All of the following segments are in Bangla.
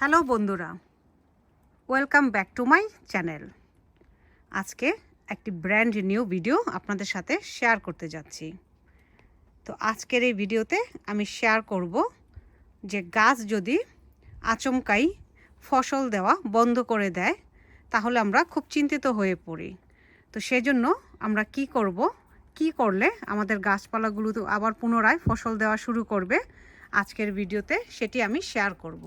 হ্যালো বন্ধুরা, welcome back to my channel. আজকে একটি ব্র্যান্ড নিউ ভিডিও আপনাদের সাথে শেয়ার করতে যাচ্ছি। তো আজকের এই ভিডিওতে আমি শেয়ার করব যে গাছ যদি আচমকাই ফসল দেওয়া বন্ধ করে দেয়, তাহলে আমরা খুব চিন্তিত হয়ে পড়ি। তো সেজন্য আমরা কি করব, কি করলে আমাদের গাছপালাগুলো তো আবার পুনরায় ফসল দেওয়া শুরু করবে আজকের ভিডিওতে সেটি আমি শেয়ার করব।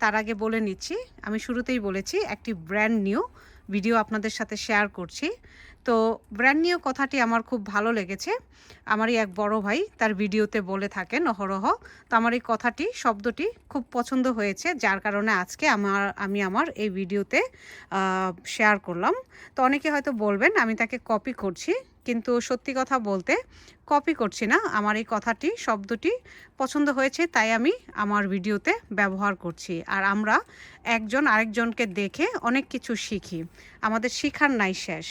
তার আগে বলে নিচ্ছি, আমি শুরুতেই বলেছি, একটি ব্র্যান্ড নিউ ভিডিও আপনাদের সাথে শেয়ার করছি। তো ব্র্যান্ড নিউ কথাটি আমার খুব ভালো লেগেছে। আমারই এক বড় ভাই তার ভিডিওতে বলে থাকেন অহরহ। তো আমার এই কথাটি, শব্দটি খুব পছন্দ হয়েছে, যার কারণে আজকে আমার, আমি আমার এই ভিডিওতে শেয়ার করলাম। তো অনেকে হয়তো বলবেন, আমি তাকে কপি করছি। কিন্তু সত্যি কথা বলতে কপি করছি না। আমার এই কথাটি, শব্দটি পছন্দ হয়েছে, তাই আমি আমার ভিডিওতে ব্যবহার করছি। আর আমরা একজন আরেকজনকে দেখে অনেক কিছু শিখি। আমাদের শিখার নাই শেষ।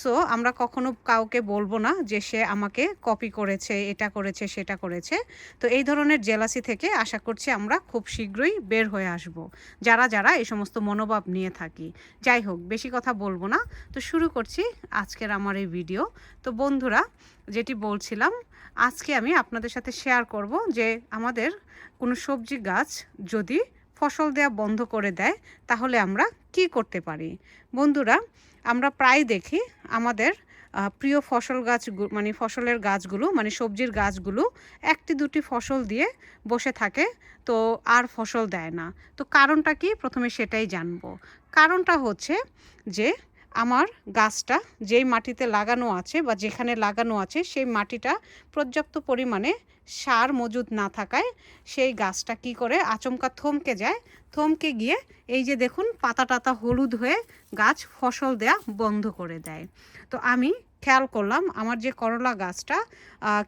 সো আমরা কখনো কাউকে বলব না যে সে আমাকে কপি করেছে, এটা করেছে, সেটা করেছে। তো এই ধরনের জেলাসি থেকে আশা করছি আমরা খুব শীঘ্রই বের হয়ে আসব। যারা যারা এই সমস্ত মনোভাব নিয়ে থাকি। যাই হোক, বেশি কথা বলব না। তো শুরু করছি আজকের আমার এই ভিডিও তো বন্ধুরা, যেটি বলছিলাম, আজকে আমি আপনাদের সাথে শেয়ার করব যে আমাদের কোনো সবজি গাছ যদি ফসল দেওয়া বন্ধ করে দেয়, তাহলে আমরা কি করতে পারি? বন্ধুরা, আমরা প্রায় দেখি আমাদের প্রিয় ফসল গাছ মানে ফসলের গাছগুলো মানে সবজির গাছগুলো একটি দুটি ফসল দিয়ে বসে থাকে, তো আর ফসল দেয় না। তো কারণটা কি? প্রথমে সেটাই জানব। কারণটা হচ্ছে যে আমার গাছটা যেই মাটিতে লাগানো আছে বা যেখানে লাগানো আছে, সেই মাটিটা পর্যাপ্ত পরিমাণে সার মজুদ না থাকায় সেই গাছটা কি করে আচমকা থমকে যায়। থমকে গিয়ে এই যে দেখুন, পাতা টাতা হলুদ হয়ে গাছ ফসল দেয়া বন্ধ করে দেয়। তো আমি খেয়াল করলাম, আমার যে করলা গাছটা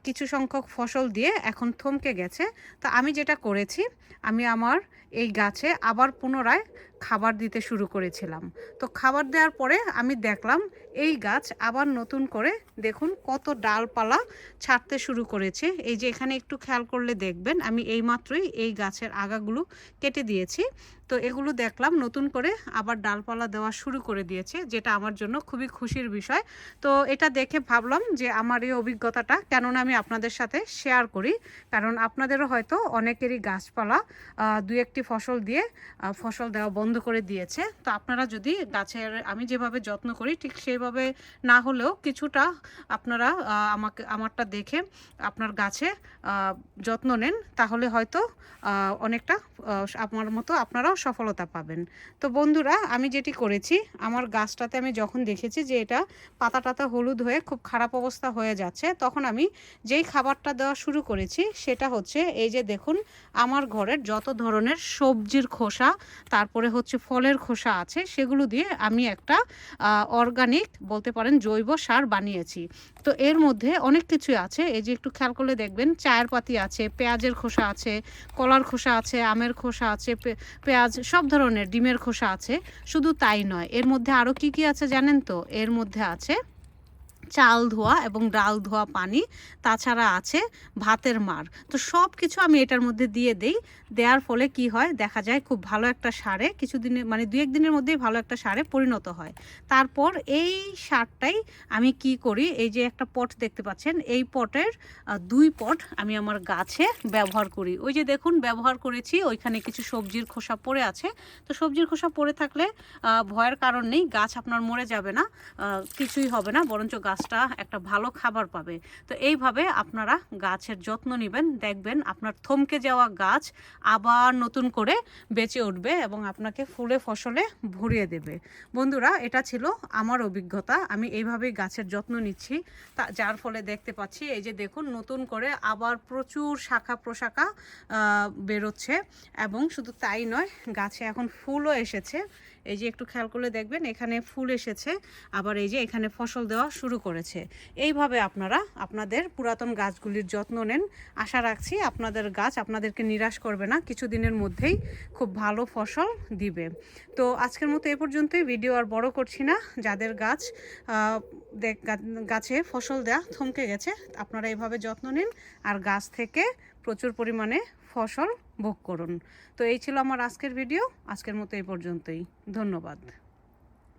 কিছু সংখ্যক ফসল দিয়ে এখন থমকে গেছে। তো আমি যেটা করেছি, আমি আমার এই গাছে আবার পুনরায় খাবার দিতে শুরু করেছিলাম। তো খাবার দেওয়ার পরে আমি দেখলাম এই গাছ আবার নতুন করে দেখুন কত ডালপালা ছাড়তে শুরু করেছে। এই যে এখানে একটু খেয়াল করলে দেখবেন, আমি এইমাত্রই এই গাছের আগাগুলো কেটে দিয়েছি। তো এগুলো দেখলাম নতুন করে আবার ডালপালা দেওয়া শুরু করে দিয়েছে, যেটা আমার জন্য খুবই খুশির বিষয়। তো এটা দেখে ভাবলাম যে আমার এই অভিজ্ঞতাটা কেননা আমি আপনাদের সাথে শেয়ার করি, কারণ আপনাদেরও হয়তো অনেকেরই গাছপালা দু একটি ফসল দিয়ে ফসল দেওয়া বন্ধ করে দিয়েছে। তো আপনারা যদি গাছের আমি যেভাবে যত্ন করি, ঠিক সেইভাবে না হলেও কিছুটা আপনারা আমাকে, আমারটা দেখে আপনার গাছে যত্ন নেন, তাহলে হয়তো অনেকটা আমার মতো আপনারাও সফলতা পাবেন। তো বন্ধুরা, আমি যেটি করেছি, আমার গাছটাতে আমি যখন দেখেছি যে এটা পাতা টাতা হলুদ হয়ে খুব খারাপ অবস্থা হয়ে যাচ্ছে, তখন আমি যেই খাবারটা দেওয়া শুরু করেছি, সেটা হচ্ছে এই যে দেখুন, আমার ঘরের যত ধরনের সবজির খোসা, তারপরে হচ্ছে ফলের খোসা আছে, সেগুলো দিয়ে আমি একটা অর্গানিক বলতে পারেন জৈব সার বানিয়েছি। তো এর মধ্যে অনেক কিছুই আছে, এই যে একটু খেয়াল করলে দেখবেন চায়ের পাতি আছে, পেঁয়াজের খোসা আছে, কলার খোসা আছে, আমের খোসা আছে পেঁয়াজ সব ধরনের ডিমের খোসা আছে, শুধু তাই নয়। এর মধ্যে আরও কি কি আছে জানেন তো? এর মধ্যে আছে চাল ধোয়া এবং ডাল ধোয়া পানি তাছাড়া আছে ভাতের মার। তো সব কিছু আমি এটার মধ্যে দিয়ে দেই। দেওয়ার ফলে কি হয়, দেখা যায় খুব ভালো একটা সারে কিছু কিছুদিনে মানে দু একদিনের মধ্যেই ভালো একটা সারে পরিণত হয়। তারপর এই সারটাই আমি কি করি, এই যে একটা পট দেখতে পাচ্ছেন, এই পটের দুই পট আমি আমার গাছে ব্যবহার করি। ওই যে দেখুন, ব্যবহার করেছি, ওইখানে কিছু সবজির খোসা পড়ে আছে। তো সবজির খোসা পড়ে থাকলে ভয়ের কারণ নেই, গাছ আপনার মরে যাবে না কিছুই হবে না, বরঞ্চ গাছটা একটা ভালো খাবার পাবে। তো এইভাবে আপনারা গাছের যত্ন নেবেন, দেখবেন আপনার থমকে যাওয়া গাছ আবার নতুন করে বেঁচে উঠবে এবং আপনাকে ফুলে ফসলে ভরিয়ে দেবে। বন্ধুরা, এটা ছিল আমার অভিজ্ঞতা, আমি এইভাবেই গাছের যত্ন নিচ্ছি। তা, যার ফলে দেখতে পাচ্ছি, এই যে দেখুন, নতুন করে আবার প্রচুর শাখা প্রশাখা বেরোচ্ছে এবং শুধু তাই নয়, গাছে এখন ফুলও এসেছে। এই যে একটু খেয়াল করলে দেখবেন এখানে ফুল এসেছে, আবার এই যে এখানে ফসল দেওয়া শুরু করেছে। এইভাবে আপনারা আপনাদের পুরাতন গাছগুলির যত্ন নেন। আশা রাখছি আপনাদের গাছ আপনাদেরকে নিরাশ করবে না, কিছুদিনের মধ্যেই খুব ভালো ফসল দিবে। তো আজকের মতো এ পর্যন্তই, ভিডিও আর বড় করছি না। যাদের গাছ গাছে ফসল দেয়া থমকে গেছে, আপনারা এভাবে যত্ন নিন। আর গাছ থেকে প্রচুর পরিমাণে ফসল ভোগ করুন। তো এই ছিল আমার আজকের ভিডিও আজকের মতো এই পর্যন্তই। ধন্যবাদ।